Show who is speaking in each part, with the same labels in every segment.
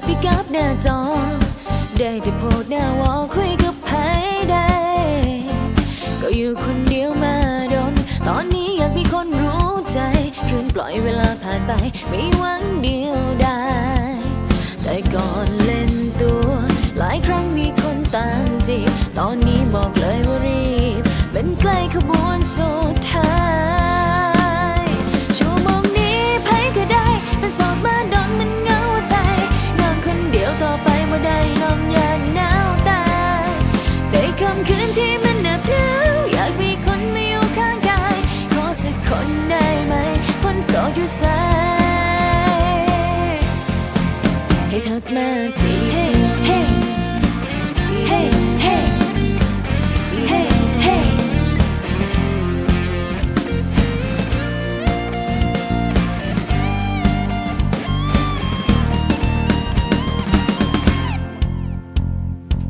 Speaker 1: ไปกับหน้าจอ ได้แต่โพดหน้าวอลคุยกับใครได้ ก็อยู่คนเดียวมาโดน ตอนนี้อยากมีคนรู้ใจ คืนปล่อยเวลาผ่านไป ไม่หวัง ที่มันเหน็บหนาวอยากมีคนมาอยู่ข้างกายขอสักคนได้ไหม คนโสดอยู่สายให้ทักมาทีเฮ้เฮ้เฮ้เฮ้เฮ้เฮ้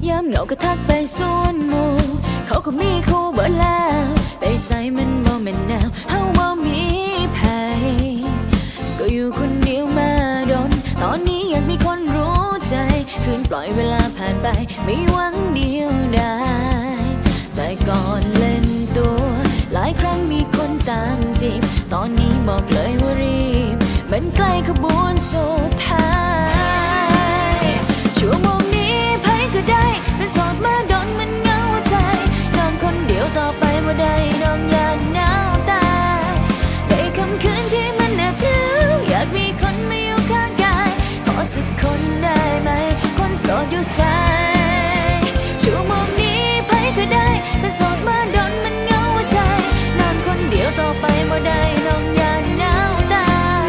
Speaker 1: ยามเหงาก็ทักไปส่วนหมู่ เขาก็มีคู่เบิดแล้ว ไปใส่มันบ่แม่นแนวเฮาบ่มีไผก็อยู่คนเดียวมาโดน ตอนนี้อยากมีคนรู้ใจ คืนปล่อยเวลาผ่านไป ไม่หวังเดียวได้แต่ก่อนเล่นตัว หลายครั้งมีคนตามจีบ ตอนนี้บอกเลยว่ารี ดอยู่สชั่วโมงนี้ใครก็ได้เป็นโสดมาดนมันเหงาใจ นอนคนเดียวต่อไปบ่ได้น้องอย่าหนาวตาย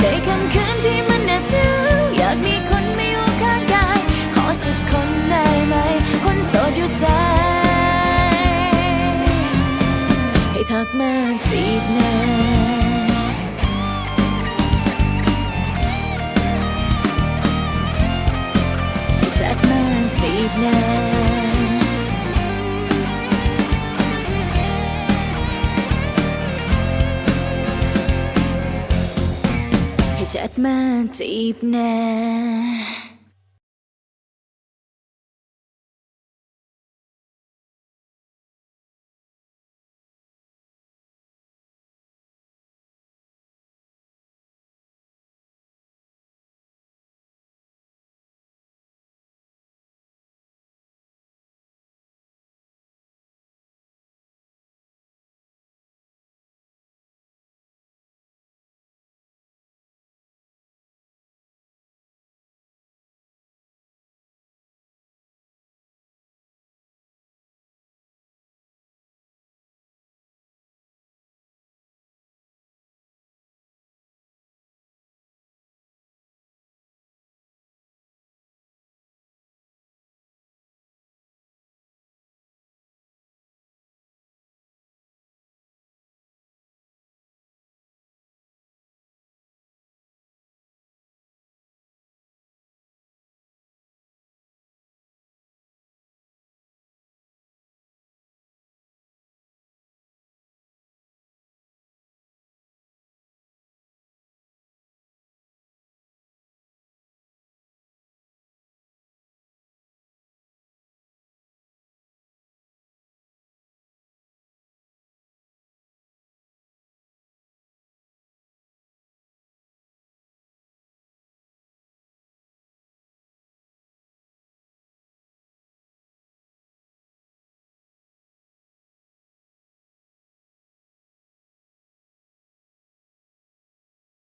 Speaker 1: ได้คำคืนที่มันเหน็บหนาวอยากมีคนไมาอยู่ข้างกาย ขอสักคนได้ไหม คนโสดอยู่สให้ทักมาจีบแน่ มาจีบแน่